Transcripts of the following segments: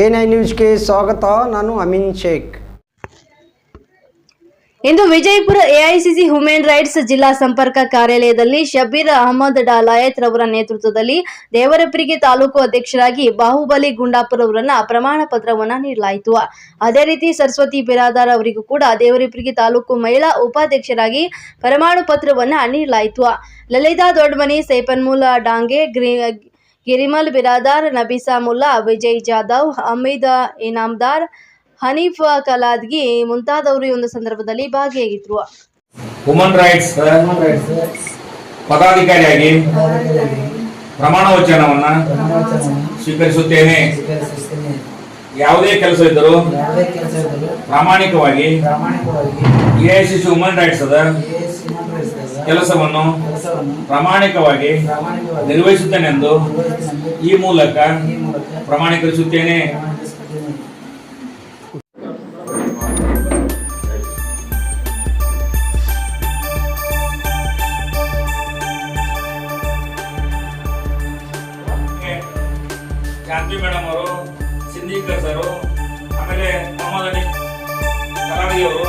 A nine ನ್ಯೂಸ್ಗೆ ಸ್ವಾಗತ. ನಾನು ಅಮಿನ್ ಶೇಖ್. ಇಂದು ವಿಜಯಪುರ ಎಐಸಿಸಿ ಹ್ಯೂಮನ್ ರೈಟ್ಸ್ ಜಿಲ್ಲಾ ಸಂಪರ್ಕ ಕಾರ್ಯಾಲಯದಲ್ಲಿ ಶಬೀರ್ ಅಹಮದ್ ಡಾಲಾಯತ್ ರವರ ನೇತೃತ್ವದಲ್ಲಿ ದೇವರಪುರಿಗೆ ತಾಲೂಕು ಅಧ್ಯಕ್ಷರಾಗಿ ಬಾಹುಬಲಿ ಗುಂಡಾಪುರ ಅವರನ್ನ ಪ್ರಮಾಣ ಪತ್ರವನ್ನ ನೀಡಲಾಯಿತು. ಅದೇ ರೀತಿ ಸರಸ್ವತಿ ಬಿರಾದಾರ್ ಅವರಿಗೂ ಕೂಡ ದೇವರಪುರಿಗೆ ತಾಲೂಕು ಮಹಿಳಾ ಉಪಾಧ್ಯಕ್ಷರಾಗಿ ಪ್ರಮಾಣ ಪತ್ರವನ್ನ ನೀಡಲಾಯಿತು. ಲಲಿತಾ ದೊಡ್ಡಮನಿ ಸೈಪನ್ಮೂಲ ಡಾಂಗೆ, ಗ್ರಿ ಗಿರಿಮಲ್ ಬಿರಾದಾರ್ ನಬೀಸಾ ಮುಲ್ಲಾ ವಿಜಯ್ ಜಾಧವ್ ಅಮೀದ್ ಇನಾಮದಾರ್ ಹನೀಫ್ ಕಲಾದ್ಗಿ ಮುಂತಾದವರು ಈ ಒಂದು ಸಂದರ್ಭದಲ್ಲಿ ಭಾಗಿಯಾಗಿದ್ರು. ವುಮನ್ ರೈಟ್ಸ್ ಪದಾಧಿಕಾರಿಯಾಗಿ ಪ್ರಮಾಣ ವಚನವನ್ನ ಸ್ವೀಕರಿಸುತ್ತೇನೆ. ಯಾವುದೇ ಕೆಲಸ ಇದ್ದರೂ ಪ್ರಾಮಾಣಿಕವಾಗಿ ಎಐಸಿಸಿ ವುಮನ್ ರೈಟ್ಸ್ ಅದ. ಕೆಲಸವನ್ನು ಪ್ರಾಮಾಣಿಕವಾಗಿ ನಿರ್ವಹಿಸುತ್ತೇನೆಂದು ಈ ಮೂಲಕ ಪ್ರಮಾಣೀಕರಿಸುತ್ತೇನೆ. ಶಾಂತಿ ಮೇಡಮ್ ಅವರು ಸಿಂಧಿಕರ್ ಸರ್ ಆಮೇಲೆ ಮೊಹಮ್ಮದ್ ಅಲಿ ಕರಾಡಿಯವರು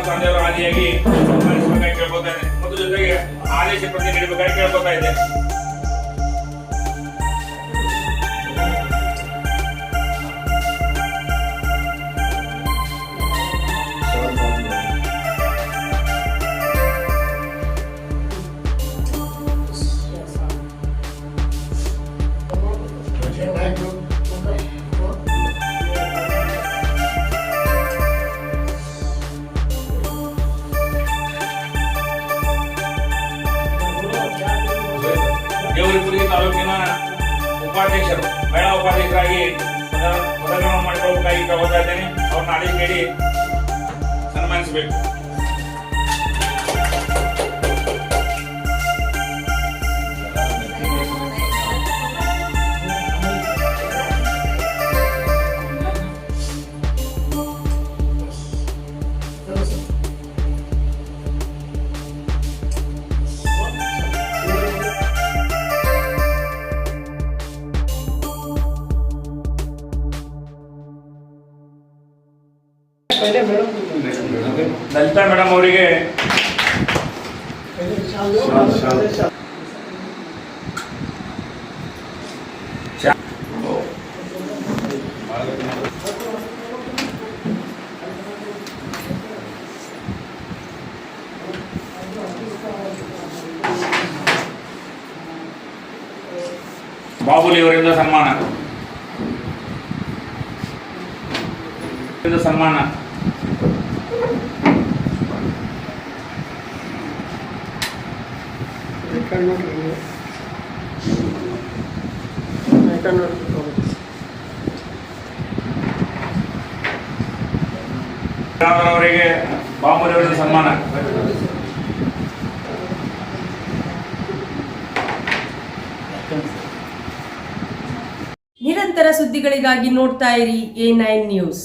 ತಂದೆಯವರು ಆದಿಯಾಗಿ ಸನ್ಮಾನಿಸಬೇಕಾಗಿ ಕೇಳ್ಕೊತಾ ಇದ್ದೇನೆ ಮತ್ತು ಜೊತೆಗೆ ಆದೇಶ ಪ್ರತಿ ನೀಡಬೇಕಾಗಿ ಕೇಳ್ಕೊತಾ ಇದ್ದೇನೆ ದೇವರಿಪುರಿ ತಾಲೂಕಿನ ಉಪಾಧ್ಯಕ್ಷರು ಮಹಿಳಾ ಉಪಾಧ್ಯಕ್ಷರಾಗಿ ಪದ- ಪದಗ್ರಹಣ ಮಾಡಿಕೊಳ್ಳಬೇಕಾಗಿ ಕೇಳ್ಕೊತಾ ಇದ್ದೇನೆ. ಅವ್ರನ್ನ ಅಡಿಗೆ ಸನ್ಮಾನಿಸಬೇಕು. ಲಲಿತಾ ಮೇಡಮ್ ಅವರಿಗೆ ಬಾಬುಲಿ ಅವರಿಂದ ಸನ್ಮಾನ. ಅವರಿಂದ ಸನ್ಮಾನ ಅವರಿಗೆ ಬಾಬುಲಿ ಸನ್ಮಾನ. ನಿರಂತರ ಸುದ್ದಿಗಳಿಗಾಗಿ ನೋಡ್ತಾ ಇರಿ ಎ ನೈನ್ ನ್ಯೂಸ್.